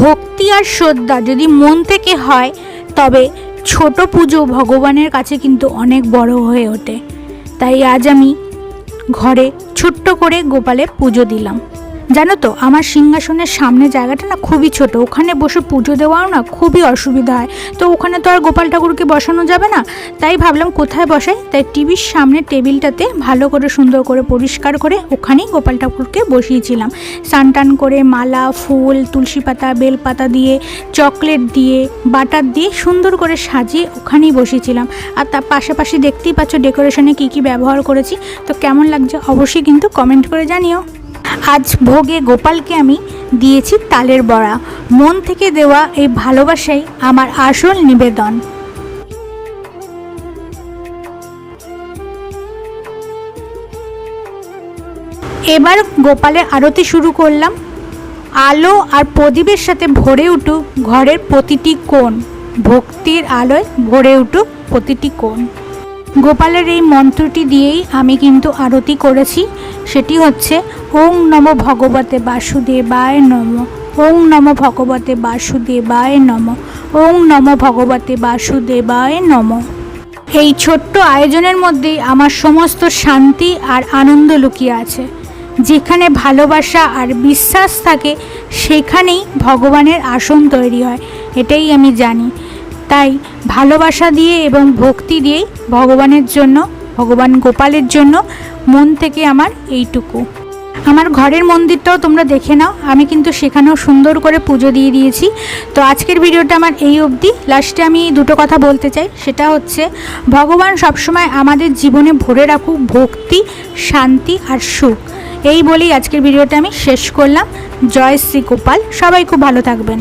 ভক্তি আর শ্রদ্ধা যদি মন থেকে হয়, তবে ছোট পুজো ভগবানের কাছে কিন্তু অনেক বড় হয়ে ওঠে। তাই আজ আমি ঘরে ছোট্ট করে গোপালের পুজো দিলাম। জানো তো, আমার সিংহাসনের সামনে জায়গাটা না খুবই ছোট। ওখানে বসে পুজো দেওয়াও না খুবই অসুবিধা হয়। তো ওখানে তো আর গোপাল ঠাকুরকে বসানো যাবে না। তাই ভাবলাম কোথায় বসাই? তাই টিভির সামনে টেবিলটাতে ভালো করে, সুন্দর করে, পরিষ্কার করে ওখানেই গোপাল ঠাকুরকে বসিয়েছিলাম। স্নান করে মালা, ফুল, তুলসী পাতা, বেলপাতা দিয়ে, চকলেট দিয়ে, বাটার দিয়ে সুন্দর করে সাজিয়ে ওখানেই বসিয়েছিলাম আর তার পাশাপাশি দেখতেই পাচ্ছ, ডেকোরেশনে কী কী ব্যবহার করেছি। তো কেমন লাগছে অবশ্যই কিন্তু কমেন্ট করে জানিও। আজ ভোগে গোপালকে আমি দিয়েছি তালের বড়া। মন থেকে দেওয়া এই ভালোবাসাই আমার আসল নিবেদন। এবার গোপালের আরতি শুরু করলাম। আলো আর প্রদীপের সাথে ভরে উঠুক ঘরের প্রতিটি কোণ। ভক্তির আলোয় ভরে উঠুক প্রতিটি কোণ। গোপালের এই মন্ত্রটি দিয়েই আমি কিন্তু আরতি করেছি। সেটি হচ্ছে, ওং নম ভগবতে বাসুদেবায় নম। ওং নম ভগবতে বাসুদেবায় নম। ওং নম ভগবতে বাসুদেবায় নম। এই ছোট্ট আয়োজনের মধ্যেই আমার সমস্ত শান্তি আর আনন্দ লুকিয়ে আছে। যেখানে ভালোবাসা আর বিশ্বাস থাকে, সেখানেই ভগবানের আসন তৈরি হয়। এটাই আমি জানি। তাই ভালোবাসা দিয়ে এবং ভক্তি দিয়েই ভগবানের জন্য, ভগবান গোপালের জন্য মন থেকে আমার এইটুকু। আমার ঘরের মন্দিরটাও তোমরা দেখে নাও, আমি কিন্তু সেখানেও সুন্দর করে পুজো দিয়ে দিয়েছি। তো আজকের ভিডিওটা আমার এই অবধি। লাস্টে আমি দুটো কথা বলতে চাই, সেটা হচ্ছে ভগবান সবসময় আমাদের জীবনে ভরে রাখুক ভক্তি, শান্তি আর সুখ। এই বলেই আজকের ভিডিওটা আমি শেষ করলাম। জয় শ্রী গোপাল। সবাই খুব ভালো থাকবেন।